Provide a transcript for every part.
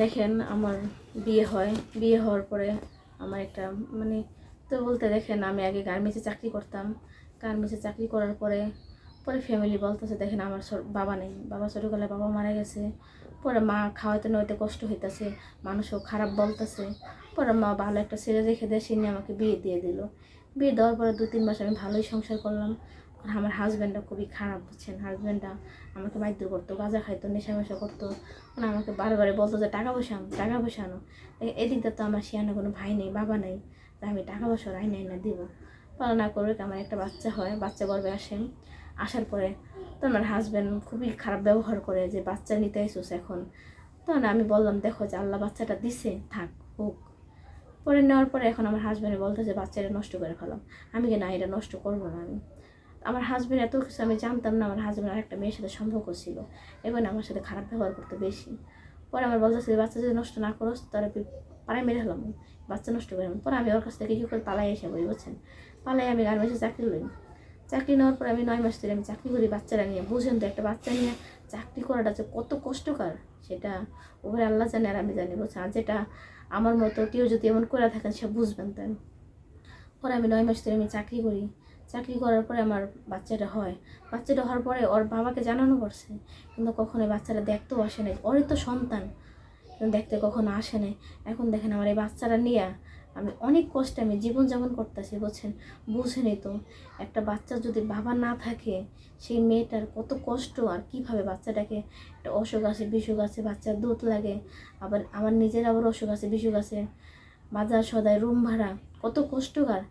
দেখেন আমার বিয়ে হয়। বিয়ে হওয়ার পরে আমার একটা মানে তো বলতে দেখেন, আমি আগে গার্মেন্টসে চাকরি করতাম। গার্মেন্টসে চাকরি করার পরে পরে ফ্যামিলি বলতেছে, দেখেন আমার বাবা নেই। বাবা ছোটোবেলায় বাবা মারা গেছে। পরে মা খাওয়াইতে নইতে কষ্ট হইতাছে, মানুষও খারাপ বলতেছে। পরে মা ভালো একটা ছেলে রেখে দেশে নিয়ে আমাকে বিয়ে দিয়ে দিল। বিয়ে দেওয়ার পরে দু তিন মাস আমি ভালোই সংসার করলাম। আর আমার হাজব্যান্ডটা খুবই খারাপ, বুঝছেন? হাজব্যান্ডটা আমাকে মাইদ্য করতো, গাঁজা খাইতো নেশা মেশা করতো। মানে আমাকে বারবারে বলতো যে, টাকা পয়সা টাকা পয়সা আনো। এদিকটা তো আমার শিয়ানো কোনো ভাই নেই, বাবা নেই। তা আমি টাকা পয়সা রাই নাই না দিব। পালনা করবে আমার একটা বাচ্চা হয়, বাচ্চা গর্বে আসেন আসার পরে তো আমার হাজব্যান্ড খুবই খারাপ ব্যবহার করে যে, বাচ্চা নিতে আইসোস এখন। তখন আমি বললাম, দেখো যে, আল্লাহ বাচ্চাটা দিছে, থাক, হোক। পরে নেওয়ার পরে এখন আমার হাজব্যান্ডে বলতো যে, বাচ্চাটা নষ্ট করে ফেলাম আমি কি, না, এটা নষ্ট করব না আমি। আমার হাজব্যান্ড এত কিছু আমি জানতাম না, আমার হাজব্যান্ড আরেকটা মেয়ের সাথে সম্পর্ক ছিল। এবং আমার সাথে খারাপ ব্যবহার করতে বেশি। পরে আমার বলতেছে যে বাচ্চা যদি নষ্ট না করোস, তাহলে পাড়ায় মেরে হলাম বাচ্চা নষ্ট করে ফেলাম। পরে আমি ওর কাছ থেকে কী করে পালাই এসে বই বুঝছেন? পালাই আমি গার্মেন্টসে চাকরি লই। চাকরি নেওয়ার পরে আমি নয় মাস ধরে আমি চাকরি করি বাচ্চারা নিয়ে। বুঝেন তো, একটা বাচ্চা নিয়ে চাকরি করাটা যে কত কষ্টকর, সেটা ওপরে আল্লাহ জানে আর আমি জানি, বুঝছেন? আর যেটা আমার মতো কেউ যদি এমন করে থাকেন, সে বুঝবেন তাই পরে আমি নয় মাস ধরে আমি চাকরি করি। চাকরি করার পরে আমার বাচ্চাটা হয়। বাচ্চাটা হওয়ার পরে ওর বাবাকে জানানো করছে কিন্তু কখনো বাচ্চাটা দেখতেও আসে নাই। ওরই তো সন্তান। দেখতে কখনো আসে নাই। এখন দেখেন আমার এই বাচ্চাটা নিয়ে আমি অনেক কষ্টে আমি জীবনযাপন করতেছি, বুঝছেন? বুঝেনি তো। একটা বাচ্চা যদি বাবা না থাকে, সেই মেয়েটার কত কষ্ট আর কীভাবে বাচ্চাটাকে একটা অসুখ আছে, বিসুখ আছে, বাচ্চার দুধ লাগে, আবার আমার নিজের আবার অসুখ আছে, বিসুখ আছে, বাজার সদায় রুম ভাড়া, কত কষ্টকর।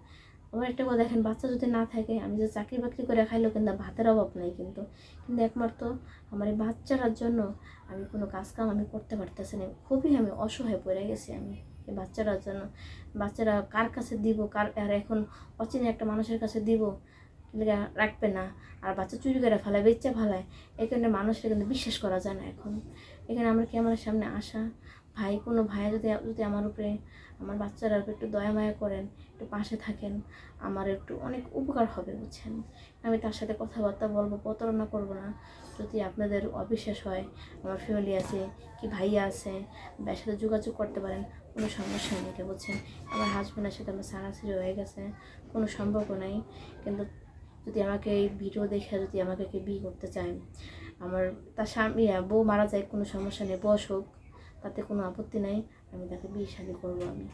আবার একটা কথা দেখেন, বাচ্চা যদি না থাকে, আমি যে চাকরি বাকরি করে খাইলেও কিন্তু ভাতের অভাব নাই কিন্তু। কিন্তু একমাত্র আমার এই বাচ্চাটার জন্য আমি কোনো কাজ কাম আমি করতে পারতেছি না। খুবই আমি অসহায় পড়ে গেছি আমি এই জন্য। বাচ্চারা কার কাছে দিব, কার, আর এখন অচেনা একটা মানুষের কাছে দিব রাখবে না। আর বাচ্চা চুরি করে ফেলায় বেচ্চা ফেলায় কারণে মানুষের কিন্তু বিশ্বাস করা যায় না এখন। এখানে আমরা ক্যামেরার সামনে আসা ভাই, কোনো ভাই যদি যদি আমার উপরে, আমার বাচ্চারা একটু দয়া মায়া করেন, একটু পাশে থাকেন, আমার একটু অনেক উপকার হবে, বুঝছেন? আমি তার সাথে কথাবার্তা বলব, প্রতারণা করব না। যদি আপনাদের অবিশ্বাস হয়, আমার ফ্যামিলি আছে, কি ভাইয়া আছে, ভাইয়ের সাথে যোগাযোগ করতে পারেন, কোনো সমস্যা নেই কে বুঝছেন আমার হাজব্যান্ডের সাথে আমার সারাসারি হয়ে গেছে, কোনো সম্পর্ক নাই। কিন্তু যদি আমাকে এই ভিডিও দেখে, যদি আমাকে কেউ বিয়ে করতে চায়, আমার তার স্বামী বউ মারা যায়, কোনো সমস্যা নেই, বয়স হোক তাতে কোনো আপত্তি নাই আমি তাকে বিয়ে শাদি করব আমি।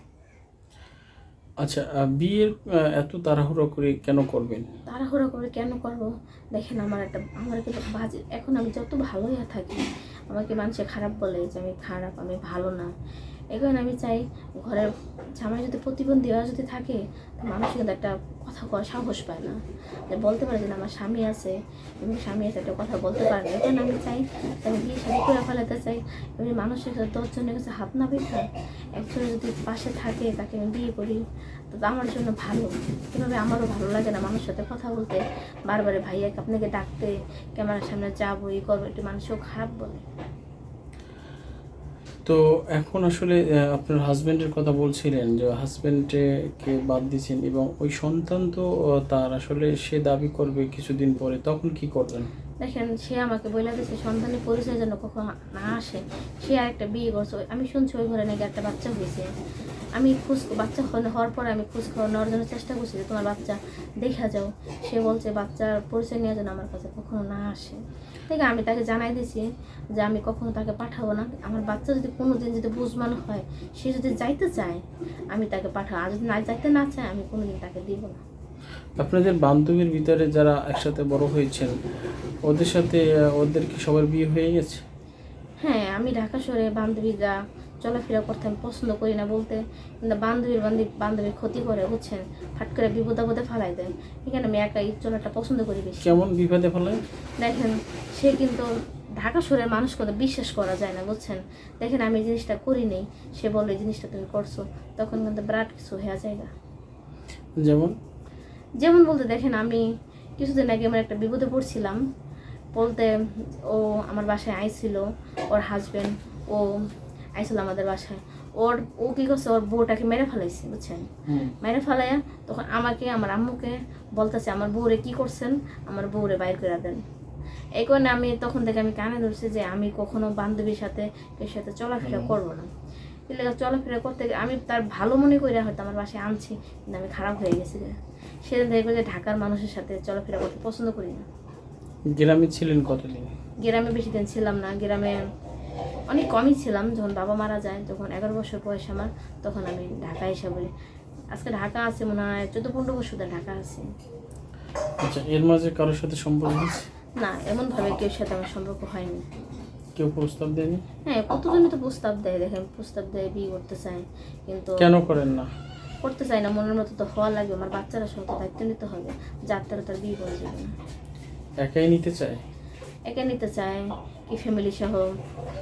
আচ্ছা বিয়ের এত তাড়াহুড়ো করে কেন করবেন? তাড়াহুড়ো করে কেন করব? দেখেন আমার একটা আমার কিন্তু বাজে এখন আমি যত ভালোই থাকি আমাকে মানুষে খারাপ বলে যে আমি খারাপ আমি ভালো না। এখন আমি চাই ঘরের জামাই যদি প্রতিবন্ধী যদি থাকে মানুষ কিন্তু একটা কথা কওয়ার সাহস পায় না। যে বলতে পারে যে আমার স্বামী আছে এমনি স্বামী আছে একটা কথা বলতে পারে না এখন আমি চাই আমি বিয়ে শাদি করে ফেলাতে চাই এমনি মানুষের কাছে দশজনের কাছে হাত না পেখা একজন যদি পাশে থাকে, তাকে আমি বিয়ে করি, তো আমার জন্য ভালো। এভাবে আমারও ভালো লাগে না মানুষের সাথে কথা বলতে। বারবারে ভাইয়াকে আপনাকে ডাকতে, ক্যামেরার সামনে যাব, এই করব, একটু মানুষও খারাপ বলে। তো এখন আসলে আপনার হাজব্যান্ডের কথা বলছিলেন যে হাজবেন্ডকে বাদ দিয়েছেন এবং ওই সন্তান তো তার আসলে সে দাবি করবে কিছুদিন পরে, তখন কি করবেন? দেখেন, সে আমাকে বলে দিয়েছে সন্তানের পরিচয় যেন কখনো না আসে। সে আর একটা বিয়ে করছে আমি শুনছি ওই ঘরে নাকি একটা বাচ্চা হয়েছে আমি খোঁজ বাচ্চা হওয়ার- পরে আমি খোঁজ খবর নেওয়ার জন্য চেষ্টা করছি যে তোমার বাচ্চা দেখা যাও। সে বলছে বাচ্চার পরিচয় নেওয়ার জন্য আমার কাছে কখনো না আসে। ঠিক আমি তাকে জানাই দিয়েছি যে আমি কখনো তাকে পাঠাবো না। আমার বাচ্চা যদি কোনো দিন যদি বুঝমান হয় সে যদি যাইতে চায় আমি তাকে পাঠাবো আর যদি না যাইতে না চায় আমি কোনো দিন তাকে দিব না। আপনাদের বান্ধবীর ভিতরে যারা একসাথে বড় হয়েছেন ওদের সাথে ওদের কি সবার বিয়ে হয়ে গেছে? হ্যাঁ আমি ঢাকা শহরে বান্ধবীরা চলাফেরা করতে আমি পছন্দ করি না বলতে। কিন্তু বান্ধবীর বান্ধবী বান্ধবীর ক্ষতি করে বুঝছেন? ফাট করে বিপদ আপদে ফালাই দেয়। এখানে আমি একাই চলাটা পছন্দ করি বেশি। কেমন বিপদে ফেলায়? দেখেন সে কিন্তু ঢাকা শহরের মানুষ কথা বিশ্বাস করা যায় না বুঝছেন? দেখেন আমি জিনিসটা করি নেই সে বলে জিনিসটা তুমি করছ। তখন কিন্তু বিরাট কিছু হয়ে যায় না যেমন? যেমন বলতে দেখেন আমি কিছুদিন আগে আমার একটা বিপদে পড়ছিলাম। বলতে ও আমার বাসায় আইছিল ওর হাজবেন্ড ও আইছিল আমাদের বাসায়। ওর ও কী করছে? ওর বউটাকে মেরে ফেলাইছে বুঝছেন? মেরে ফেলাইয়া তখন আমাকে আমার আম্মুকে বলতেছে আমার বউরে কি করছেন? আমার বউরে বাইর করে দেন। এই কারণে আমি তখন থেকে আমি কানে ধরছি যে আমি কখনো বান্ধবীর সাথে কেউ সাথে চলাফেরা করব না। এলাকা চলাফেরা করতে আমি তার ভালো মনে করে হয়তো আমার বাসায় আনছি কিন্তু আমি খারাপ হয়ে গেছি সেদিন দেখব যে ঢাকার মানুষের সাথে চলাফেরা করতে পছন্দ করি না। গ্রামে ছিলেন কতদিন? গ্রামে বেশি দিন ছিলাম না। গ্রামে অনেক কমই ছিলাম যখন বাবা মারা যায় যখন এগারো বছর বয়স আমার তখন আমি ঢাকা এসে বলি আজকে ঢাকা আছে মনে হয় চোদ্দ পনেরো বছর ধরে ঢাকা আছে। আচ্ছা এর মাঝে কারোর সাথে সম্পর্ক না এমনভাবে কেউ সাথে আমার সম্পর্ক হয়নি। কেউ প্রস্তাব দেয়নি? হ্যাঁ কতজনই তো প্রস্তাব দেয় দেখেন প্রস্তাব দেয় বিয়ে করতে চায় কিন্তু কেন করেন না? করতে চায় না মনের মতো তো হওয়া লাগবে আমার বাচ্চারা সহ দায়িত্ব নিতে হবে যার তারা তার বিয়ে করে যাবে না। একাই নিতে চায়? একে নিতে চায় কি ফ্যামিলি সহ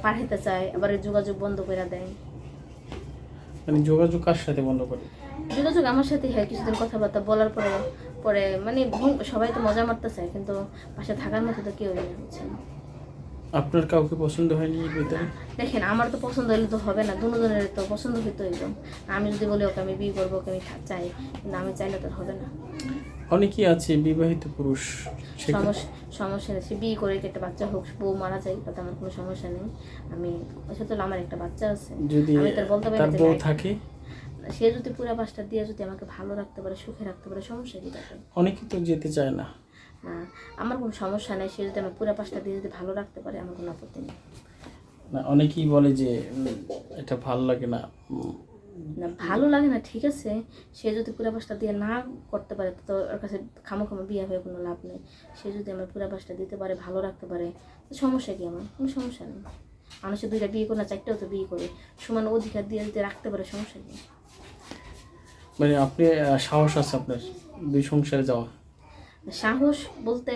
পাঠাতে চায় আবার যোগাযোগ বন্ধ করে দেয়। মানে যোগাযোগ কার সাথে বন্ধ করে? যোগাযোগ আমার সাথে হয় কিছুদিন কথাবার্তা বলার পরে পরে মানে সবাই তো মজা মারতে চায় কিন্তু পাশে থাকার মতো তো কেউ হচ্ছে বুঝছেন? আপনার কাউকে পছন্দ হয়নি ভিতরে? দেখেন আমার তো পছন্দ হলে তো হবে না দুজনের তো পছন্দ হইতে হইব আমি যদি বলি ওকে আমি বিয়ে করব ওকে আমি চাই কিন্তু আমি চাইলে তো হবে না। অনেকেই আছে বিবাহিত পুরুষ সমস্যা নেই সে বিয়ে করে একটা বাচ্চা হোক বউ মারা যায় তাতে আমার কোনো সমস্যা নেই। আমি হলো আমার একটা বাচ্চা আছে। যদি আমি তার বলতে পারি তার বউ থাকে? সে যদি পুরা বাসটা দিয়ে যদি আমাকে ভালো রাখতে পারে সুখে রাখতে পারে সমস্যা কি অনেকে তো যেতে চায় না না। আমার কোনো সমস্যা নেই সে যদি আমার পুরা পাশটা দিয়ে যদি ভালো রাখতে পারে আমার কোনো আপত্তি নেই। না অনেকেই বলে যে এটা ভালো লাগে না। না ভালো লাগে না ঠিক আছে সে যদি পুরা পাশটা দিয়ে না করতে পারে তো ওর কাছে খামো খামো বিয়ে হয়ে কোনো লাভ নেই। সে যদি আমার পুরা পাশটা দিতে পারে ভালো রাখতে পারে তো সমস্যা কি আমার? কোনো সমস্যা নেই। মানুষের দুইটা বিয়ে করে না চারটাও তো বিয়ে করে সমান অধিকার দিয়ে যদি রাখতে পারে সমস্যা কি? মানে আপনি সাহস আছে আপনার দুই সংসারে যাওয়া সাহস বলতে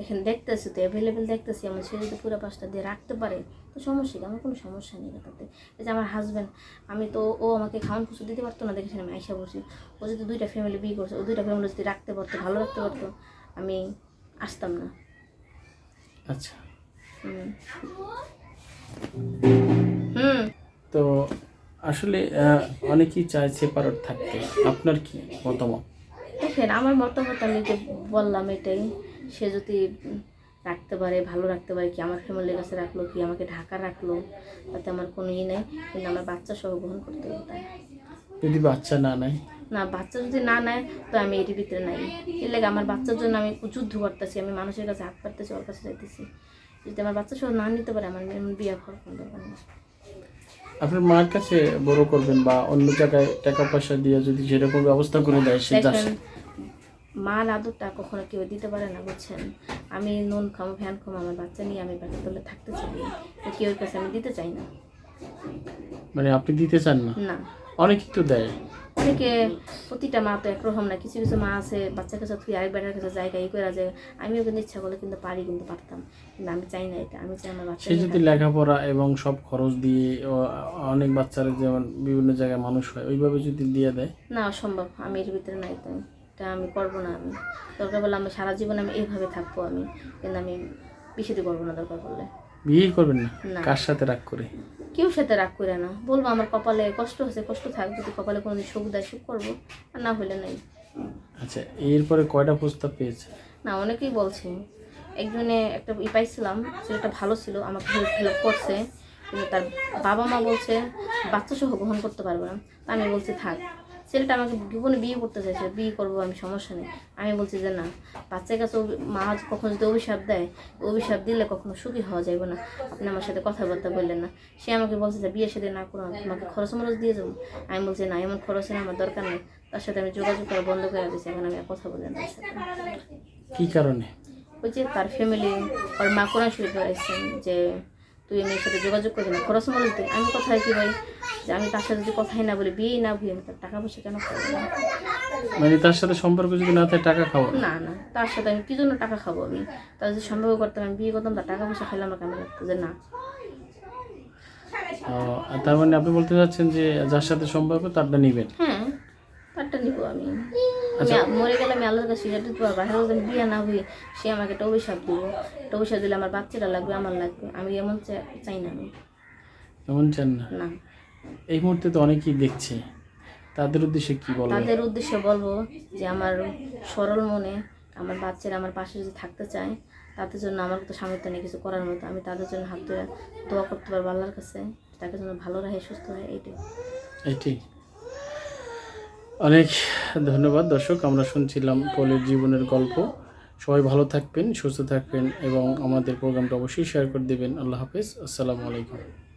এখানে দেখতেছি তো অ্যাভেলেবেল দেখতেছি আমার সে যদি পুরো পাঁচটা দিয়ে রাখতে পারে তো সমস্যা কি? আমার কোনো সমস্যা নেই তাতে এই যে আমার হাজব্যান্ড আমি তো ও আমাকে খাওয়ান কিছু দিতে পারতো না দেখেছেন আমি আইসা বসি ও যদি দুইটা ফ্যামিলি বিয়ে করছে ও দুইটা ফ্যামিলি যদি রাখতে পারতো ভালো রাখতে পারতো আমি আসতাম না। আচ্ছা। হুম। হুম। তো আসলে অনেকেই চায় সেপারেট থাকতে। আপনার কি মতামত? দেখেন আমার মতামত আমি যে বললাম এটাই সে যদি রাখতে পারে ভালো রাখতে পারে কি আমার ফ্যামিলির কাছে রাখল কি আমাকে ঢাকা রাখল তাতে আমার কোনো ই নেই কিন্তু আমার বাচ্চা সহ গ্রহণ করতে হবে তাই যদি বাচ্চা না নেয়? না বাচ্চা যদি না নেয় তো আমি এটির ভিতরে নাই। এর লাগে আমার বাচ্চার জন্য আমি যুদ্ধ করতেছি আমি মানুষের কাছে হাত পারতেছি ওর কাছে যাইতেছি। যদি আমার বাচ্চা সহ না নিতে পারে আমার বিয়ে হওয়ার কোনো দরকার নেই। আপনার মার কাছে বড় করবেন বা অন্য জায়গায় টাকা পয়সা দিয়ে যদি সেরকম ব্যবস্থা করে দেয় সে মার আদরটা কখনো কেউ দিতে পারে না বুঝছেন? আমি নুন খামো ফ্যান খামো আমার বাচ্চা নিয়ে আমি বাচ্চা তোলে থাকতে চাই না। তো কেউ কাছে আমি দিতে চাই না। মানে আপনি দিতে চান না? না। অনেকেই তো দেয়। অনেকে প্রতিটা মা তো একরকম না। কিছু কিছু মা আছে বাচ্চার কাছে তুই আরেক বেটার কাছে জায়গা ই করে যায়। আমিও কিন্তু ইচ্ছা করলে কিন্তু পারি কিন্তু পারতাম। কিন্তু আমি চাই না এটা। আমি চাই আমার বাচ্চা সে যদি লেখাপড়া এবং সব খরচ দিয়ে অনেক বাচ্চারা যেমন বিভিন্ন জায়গায় মানুষ হয় ওইভাবে যদি দিয়ে দেয়? না অসম্ভব। আমি এর ভিতরে নাই তো এটা আমি করব না আমি। দরকার বলে আমি সারা জীবন আমি এইভাবে থাকব আমি কিন্তু আমি বিষয়টি করব না দরকার পড়লে। বিয়েই করবেন না। কার সাথে রাগ করে? কেউ সাথে রাগ করে না। বলব আমার কপালে কষ্ট হচ্ছে কষ্ট থাক যদি কপালে কোনোদিন সুখ দেয় সুখ করব আর না হলে নাই। আচ্ছা এরপরে কয়টা প্রস্তাব পেয়েছে? না অনেকেই বলছে। একজনে একটা ই পাইছিলাম ছেলেটা ভালো ছিল আমাকে হেল্প হেল্প করছে কিন্তু তার বাবা মা বলছে বাচ্চা সহ গ্রহণ করতে পারবে না। আমি বলছি থাক। ছেলেটা আমাকে জীবনে বিয়ে করতে চাইছে বিয়ে করব আমি সমস্যা নেই। আমি বলছি যে না বাচ্চার কাছে মা কখনো যদি অভিশাপ দেয় অভিশাপ দিলে কখনো সুখী হওয়া যাবে না। আপনি আমার সাথে কথাবার্তা বললেন না। সে আমাকে বলছে যে বিয়ে সাথে না করো তোমাকে খরচ মরচ দিয়ে যাব। আমি বলছি না এমন খরচের আমার দরকার নেই। তার সাথে আমি যোগাযোগ করা বন্ধ করে দিয়েছি এখন আমি কথা বললেন তার সাথে। কি কারণে? ওই যে তার ফ্যামিলি ওর মা কোরআন শরীফ যে তুই মেয়ের সাথে যোগাযোগ করবি না। খরচ মরচ দিই আমি কোথায় কি ভাই যে আমি তার সাথে যদি কথাই না বলি বিয়েই না ভুই আমি তার টাকা পয়সা কেন খাব? না? মানে তার সাথে সম্পর্ক যদি না থাকে টাকা খাব? না না। তার সাথে আমি কি জন্য টাকা খাব আমি? তার যদি সম্পর্ক করতাম আমি বিয়ে করতাম তার টাকা পয়সা খাইলে আমার কেমন লাগতো? যে না। তার মানে আপনি বলতে চাচ্ছেন যে যার সাথে সম্পর্ক তারটা নিবেন? হ্যাঁ তারটা নিব। আমি। মরে গেলে আমি আল্লাহর কাছে সিগারেট দিতে পারব। যদি বিয়ে না হই সে আমাকে একটা অভিশাপ দিব। একটা অভিশাপ দিলে আমার বাচ্চারা লাগবে আমার লাগবে। আমি এমন চাই না আমি। এমন চান না? না। এই মুহূর্তে তো অনেকেই দেখছে। তাদের উদ্দেশ্যে কি বলব? তাদের উদ্দেশ্যে বলব যে আমার সরল মনে আমার বাচ্চারা আমার পাশে যদি থাকতে চায় তাদের জন্য আমার তো সামর্থ্য নেই কিছু করার মতো। আমি তাদের জন্য হাত ধরে দোয়া করতে পারব আল্লাহর কাছে তাকে যেন ভালো রাখে সুস্থ হয় এইটাই। এটি অনেক ধন্যবাদ, দর্শক। আমরা শুনছিলাম পলের জীবনের গল্প। সবাই ভালো থাকবেন, সুস্থ থাকবেন এবং আমাদের প্রোগ্রামটা অবশ্যই শেয়ার করে দেবেন। আল্লাহ হাফিজ। আসসালামু আলাইকুম।